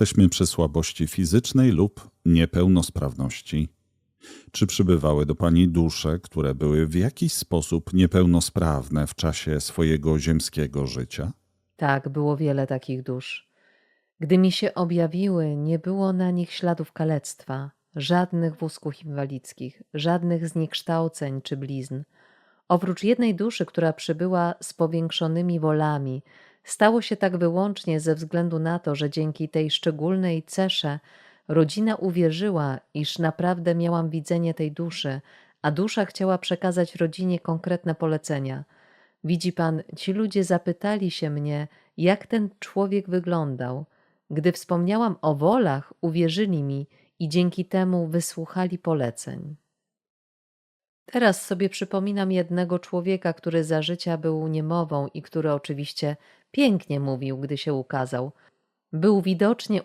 Jesteśmy przy słabości fizycznej lub niepełnosprawności. Czy przybywały do Pani dusze, które były w jakiś sposób niepełnosprawne w czasie swojego ziemskiego życia? Tak, było wiele takich dusz. Gdy mi się objawiły, nie było na nich śladów kalectwa, żadnych wózków inwalidzkich, żadnych zniekształceń czy blizn. Oprócz jednej duszy, która przybyła z powiększonymi wolami, stało się tak wyłącznie ze względu na to, że dzięki tej szczególnej cesze rodzina uwierzyła, iż naprawdę miałam widzenie tej duszy, a dusza chciała przekazać rodzinie konkretne polecenia. Widzi pan, ci ludzie zapytali się mnie, jak ten człowiek wyglądał. Gdy wspomniałam o wolach, uwierzyli mi i dzięki temu wysłuchali poleceń. Teraz sobie przypominam jednego człowieka, który za życia był niemową i który oczywiście pięknie mówił, gdy się ukazał. Był widocznie